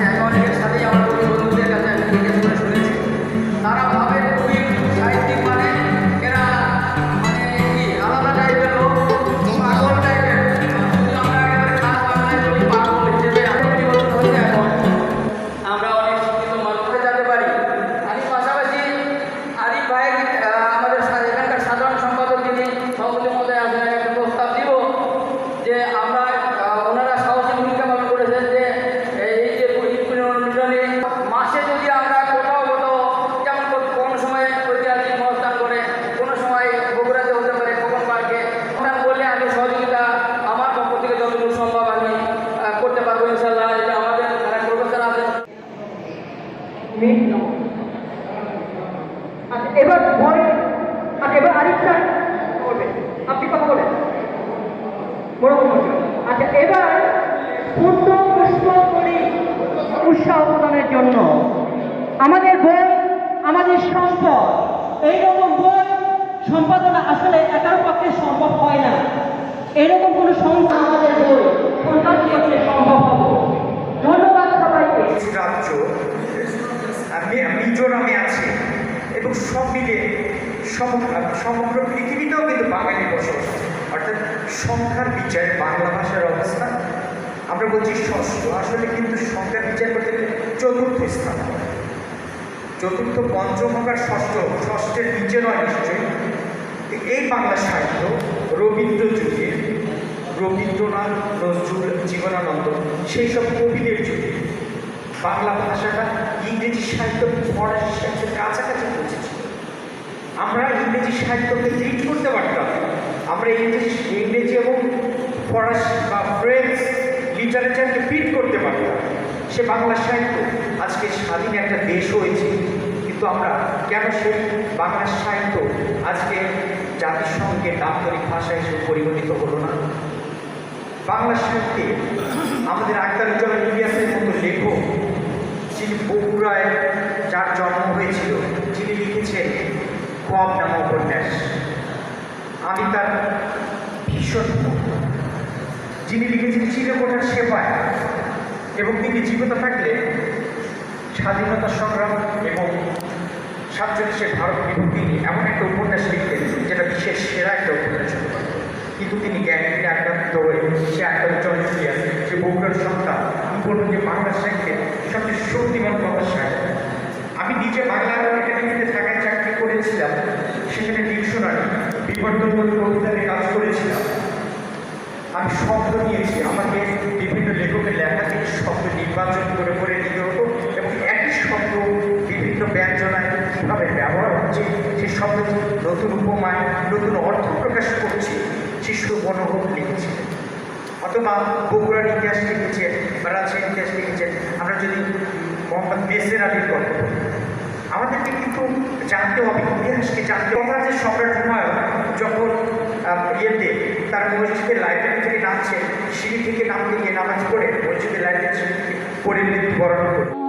Okay. মাসাল্লাহ এটা আমাদের আচ্ছা, আচ্ছা, আচ্ছা, জন্য আমাদের বই, আমাদের সম্পদ, এইরকম বই সম্পাদনা আসলে একার পক্ষে সম্ভব হয় না। এরকম কোনো সংস্থা আমাদের বই মিলে সমগ্র পৃথিবীতেও কিন্তু বাঙালি বসবাস অর্থাৎ সংখ্যার বিচারে বাংলা ভাষার অবস্থা, আমরা বলছি ষষ্ঠ। আসলে কিন্তু সংখ্যার বিচার করতে গেলে চতুর্থ স্থান চতুর্থ, পঞ্চম আর ষষ্ঠ ষষ্ঠের নিচে নয় নিশ্চয়ই। এই বাংলা সাহিত্য রবীন্দ্র যুগে, রবীন্দ্রনাথ নজরুল জীবনানন্দ, সেই সব কবিদের যুগে বাংলা ভাষাটা ইংরেজি সাহিত্য ফরাসি আমরা ইংরেজি সাহিত্যকে ট্রিট করতে পারতাম। আমরা ইংরেজি ইংরেজি এবং ফরাসি বা ফ্রেঞ্চ লিটারেচারকে ফিট করতে পারতাম। সে বাংলা সাহিত্য আজকে স্বাধীন একটা দেশ হয়েছে। কিন্তু আমরা কেন সেই বাংলা সাহিত্য আজকে জাতিসংঘের দাপ্তরিক ভাষা হিসেবে পরিগণিত হলো না? বাংলা সাহিত্যে আমাদের আক্তারুজ্জামান ইলিয়াসের মতো লেখক যিনি বগুড়ায় যার জন্ম হয়েছিল, যিনি লিখেছেন কম নামা উপন্যাস। আমি তার ভীষণ যিনি লিখেছেন চিরকোঠার সেবায় এবং তিনি জীবিত থাকলে স্বাধীনতা সংগ্রাম এবং সাতচল্লিশের ভারত বিভক্তি এমন একটা উপন্যাস লিখতেন যেটা বিশ্বের সেরা একটা উপন্যাস। কিন্তু তিনি জ্ঞানীতে আক্রান্ত হয়ে সে আক্রান্ত জনপ্রিয়া সে বগুড়ার সন্তান যে বাংলা সাহিত্যের সবচেয়ে শক্তিমান কথা সাহিত্য আমি শব্দ নিয়েছি। আমাকে বিভিন্ন লেখকের লেখা থেকে শব্দ নির্বাচন করে করে নিতে হতো এবং একই শব্দ বিভিন্ন ব্যঞ্জনায় কীভাবে ব্যবহার হচ্ছে সেই শব্দ নতুন উপমায় নতুন অর্থ প্রকাশ করছে শিশু মনোভব লিখেছিলেন অথবা বগুড়ার ইতিহাস লিখেছেন বা রাজশাহীর ইতিহাস লিখেছেন। আমরা যদি মোহাম্মদ মেসের আলীর গল্প বলি, আমাদেরকে কিন্তু জানতে হবে ইতিহাসকে জানতে হবে। যে সম্রাট হুমায়ুন যখন ইয়েতে তার মসজিদের নামছে সিঁড়ি থেকে নামতে গিয়ে নামাজ পড়ে মসজিদের লাইনের সিঁড়ি পড়ে মৃত্যুবরণ করে।